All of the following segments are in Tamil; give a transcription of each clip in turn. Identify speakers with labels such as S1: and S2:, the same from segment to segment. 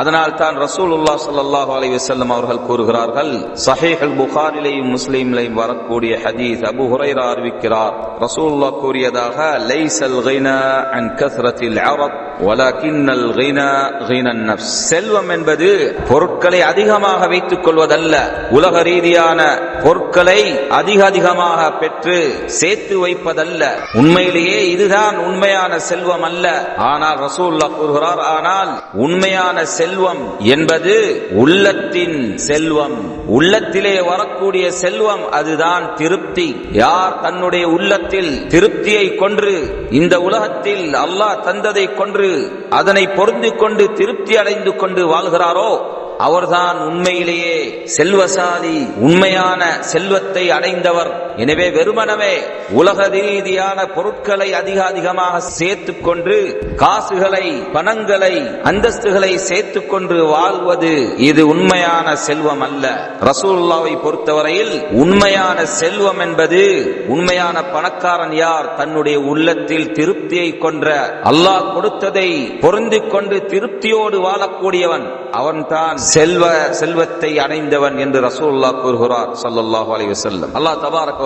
S1: அதனால் தான் ரசூலுல்லாஹ் சல்லாஹ் அலி வசல்லம் அவர்கள் கூறுகிறார்கள் சஹேகள் புகாரிலையும் புகாரிலேயும் வரக்கூடிய ஹதீஸ் அபு ஹுரைரா அறிவிக்கிறார். ரசூல்லா கூறியதாக லைசல் கினா அன் கஸ்ரத்தில் செல்வம் என்பது பொருட்களை அதிகமாக வைத்துக் கொள்வதல்ல உலக ரீதியான பொருட்களை அதிக அதிகமாக பெற்று சேர்த்து வைப்பதல்ல. உண்மையிலேயே இதுதான் உண்மையான செல்வம் அல்ல. ஆனால் ரசூல்லா கூறுகிறார் ஆனால் உண்மையான செல்வம் செல்வம் என்பது உள்ளத்தின் செல்வம். உள்ளத்திலே வரக்கூடிய செல்வம் அதுதான் திருப்தி. யார் தன்னுடைய உள்ளத்தில் திருப்தியை கொன்று இந்த உலகத்தில் அல்லாஹ் தந்ததை கொன்று அதனை பொருந்து கொண்டு திருப்தி அடைந்து கொண்டு வாழ்கிறாரோ அவர்தான் உண்மையிலேயே செல்வசாலி உண்மையான செல்வத்தை அடைந்தவர். எனவே வெறுமனவே உலக ரீதியான பொருட்களை அதிக அதிகமாக சேர்த்துக் கொண்டு காசுகளை பணங்களை அந்தஸ்துகளை சேர்த்துக் கொண்டு வாழ்வது இது உண்மையான செல்வம் அல்ல. ரசூல்லாவை பொறுத்தவரையில் உண்மையான செல்வம் என்பது உண்மையான பணக்காரன் யார் தன்னுடைய உள்ளத்தில் திருப்தியை கொன்ற அல்லாஹ் கொடுத்ததை பொருந்திக் கொண்டு திருப்தியோடு வாழக்கூடியவன். அவன்தான் செல்வ செல்வத்தை அடைந்தவன் என்று ரசூல்லா கூறுகிறார் சல்லாஹு அலி வசல்லம் அல்லாஹ் தபாரக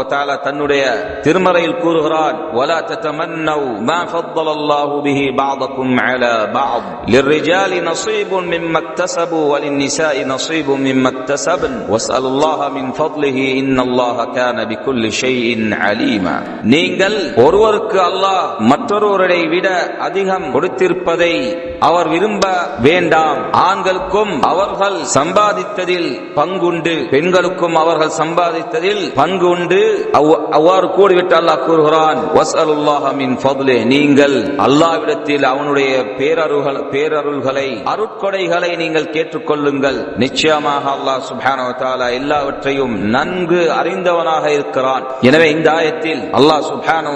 S1: தன்னுடைய திருமறையில் கூறுகிறான் ولا تتمنوا ما فضل الله به بعضكم على بعض للرجال نصيب مما நீங்கள் ஒருவருக்கு அல்லாஹ் மற்றொருவரை விட அதிகம் கொடுத்திருப்பதை அவர் விரும்ப வேண்டாம். ஆண்கள் ஆண்களுக்கும் அவர்கள் சம்பாதித்ததில் பங்குண்டு பெண்களுக்கும் அவர்கள் சம்பாதித்ததில் பங்கு உண்டு அவ்வாறு கூடிவிட்டு அல்லாஹ் கூறுகிறான் நீங்கள் அல்லாவிடத்தில் அவனுடைய பேரருள்கள் பேரருள்களை அருட்கொடைகளை நீங்கள் கேட்டுக்கொள்ளுங்கள். நிச்சயமாக அல்லாஹ் சுபான எல்லாவற்றையும் நன்கு அறிந்தவனாக இருக்கிறான். எனவே இந்த ஆயத்தில் அல்லாஹ் சுபானோ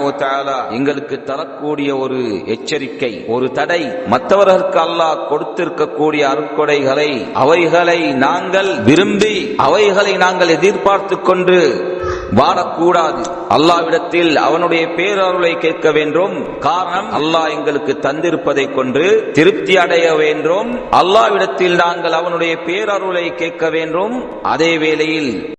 S1: எங்களுக்கு தரக்கூடிய ஒரு எச்சரிக்கை ஒரு தடை மற்றவர்களுக்கு அல்லாஹ் கொடுத்திருக்கக்கூடிய அருட்கொடை அவைகளை அவைகளை நாங்கள் விரும்பி அவைகளை நாங்கள் எதிர்பார்த்து கொண்டு வாழக்கூடாது அல்லாவிடத்தில் அவனுடைய பேரருளை கேட்க வேண்டும். காரணம் அல்லாஹ் எங்களுக்கு தந்திருப்பதை கொண்டு திருப்தி அடைய வேண்டும். அல்லாவிடத்தில் நாங்கள் அவனுடைய பேரருளை கேட்க வேண்டும். அதே வேளையில்